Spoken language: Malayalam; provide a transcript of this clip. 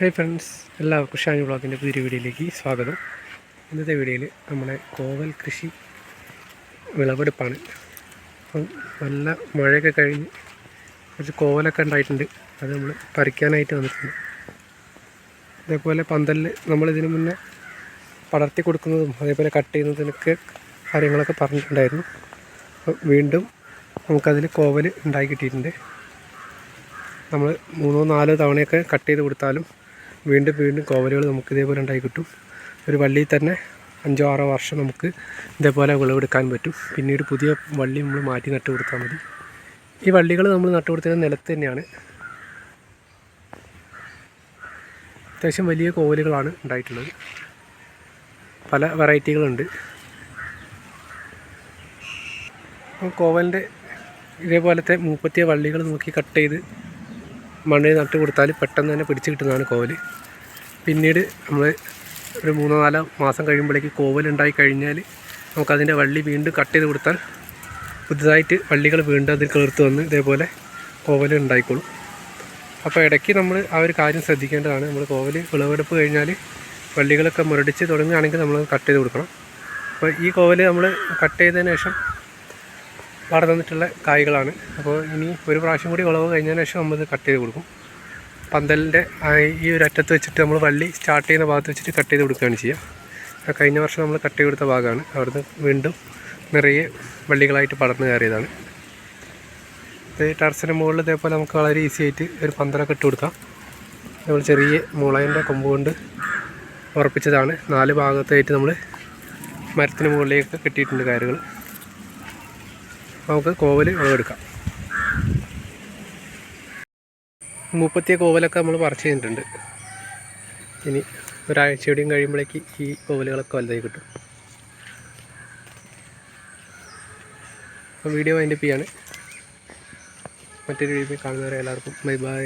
ഹായ് ഫ്രണ്ട്സ് എല്ലാവർക്കും ഷാനി ബ്ലോഗിന്റെ പുതിയൊരു വീഡിയോയിലേക്ക് സ്വാഗതം. ഇന്നത്തെ വീഡിയോയിൽ നമ്മുടെ കോവൽ കൃഷി വിളവെടുപ്പാണ്. അപ്പം നല്ല മഴയൊക്കെ കഴിഞ്ഞ് കുറച്ച് കോവലൊക്കെ ഉണ്ടായിട്ടുണ്ട്. അത് നമ്മൾ പറിക്കാനായിട്ട് വന്നിട്ടുണ്ട്. അതേപോലെ പന്തലിൽ നമ്മളിതിനു മുന്നേ പടർത്തി കൊടുക്കുന്നതും അതേപോലെ കട്ട് ചെയ്യുന്നതിനൊക്കെ കാര്യങ്ങളൊക്കെ പറഞ്ഞിട്ടുണ്ടായിരുന്നു. അപ്പം വീണ്ടും നമുക്കതിൽ കോവൽ ഉണ്ടായി കിട്ടിയിട്ടുണ്ട്. നമ്മൾ മൂന്നോ നാലോ തവണയൊക്കെ കട്ട് ചെയ്ത് കൊടുത്താലും വീണ്ടും വീണ്ടും കോവലുകൾ നമുക്ക് ഇതേപോലെ ഉണ്ടായി കിട്ടും. ഒരു വള്ളിയിൽ തന്നെ അഞ്ചോ ആറോ വർഷം നമുക്ക് ഇതേപോലെ വിളവെടുക്കാൻ പറ്റും. പിന്നീട് പുതിയ വള്ളി നമ്മൾ മാറ്റി നട്ടു കൊടുത്താൽ മതി. ഈ വള്ളികൾ നമ്മൾ നട്ടു കൊടുത്തത് നിലത്ത് തന്നെയാണ്. അത്യാവശ്യം വലിയ കോവലുകളാണ് ഉണ്ടായിട്ടുള്ളത്. പല വെറൈറ്റികളുണ്ട്. കോവലിന്റെ ഇതേപോലത്തെ മൂപ്പത്തിയ വള്ളികൾ നോക്കി കട്ട് ചെയ്ത് മണ്ണിൽ നട്ട് കൊടുത്താൽ പെട്ടെന്ന് തന്നെ പിടിച്ച് കിട്ടുന്നതാണ് കോവൽ പിന്നീട് നമ്മൾ ഒരു മൂന്നോ നാലോ മാസം കഴിയുമ്പോഴേക്ക് കോവൽ ഉണ്ടായി കഴിഞ്ഞാൽ നമുക്കതിന്റെ വള്ളി വീണ്ടും കട്ട് ചെയ്ത് കൊടുത്താൽ പുതുതായിട്ട് വള്ളികൾ വീണ്ടും അതിൽ കിളിർത്ത് വന്ന് ഇതേപോലെ കോവൽ ഉണ്ടായിക്കോളും. അപ്പോൾ ഇടയ്ക്ക് നമ്മൾ ആ ഒരു കാര്യം ശ്രദ്ധിക്കേണ്ടതാണ്. നമ്മൾ കോവൽ വിളവെടുപ്പ് കഴിഞ്ഞാൽ വള്ളികളൊക്കെ മുരടിച്ച് തുടങ്ങുകയാണെങ്കിൽ നമ്മൾ കട്ട് ചെയ്ത് കൊടുക്കണം. അപ്പോൾ ഈ കോവൽ നമ്മൾ കട്ട് ചെയ്തതിന് ശേഷം വളർന്നിട്ടുള്ള കായ്കളാണ്. അപ്പോൾ ഇനി ഒരു പ്രാവശ്യം കൂടി വിളവ് കഴിഞ്ഞതിന് ശേഷം നമ്മൾ കട്ട് ചെയ്ത് കൊടുക്കും. പന്തലിന്റെ ഈ ഒരു അറ്റത്ത് വെച്ചിട്ട് നമ്മൾ വള്ളി സ്റ്റാർട്ട് ചെയ്യുന്ന ഭാഗത്ത് വെച്ചിട്ട് കട്ട് ചെയ്ത് കൊടുക്കുകയാണ് ചെയ്യുക. കഴിഞ്ഞ വർഷം നമ്മൾ കട്ട് ചെയ്ത് കൊടുത്ത ഭാഗമാണ്. അവിടുന്ന് വീണ്ടും നിറയെ വള്ളികളായിട്ട് പടർന്നു കയറിയതാണ്. ഇത് ടെറസിന്റെ മുകളിൽ ഇതേപോലെ നമുക്ക് വളരെ ഈസി ആയിട്ട് ഒരു പന്തലൊക്കെ ഇട്ട് കൊടുക്കാം. നമ്മൾ ചെറിയ മുളകിന്റെ കൊമ്പ് കൊണ്ട് ഉറപ്പിച്ചതാണ്. നാല് ഭാഗത്തായിട്ട് നമ്മൾ മരത്തിന് മുകളിലേക്ക് കെട്ടിയിട്ടുണ്ട് കയറുകൾ നമുക്ക് കോവൽ വിളവെടുക്കാം മുപ്പത്തിയ കോവലൊക്കെ നമ്മൾ പറിച്ച് കഴിഞ്ഞിട്ടുണ്ട്. ഇനി ഒരാഴ്ചയോടെയും കഴിയുമ്പോഴേക്ക് ഈ കോവലുകളൊക്കെ വലുതായി കിട്ടും. അപ്പോൾ വീഡിയോ അതിന്റെ പിയാണ് മറ്റൊരു വീഡിയോ കാണുന്നവരെ എല്ലാവർക്കും ബൈ ബൈ.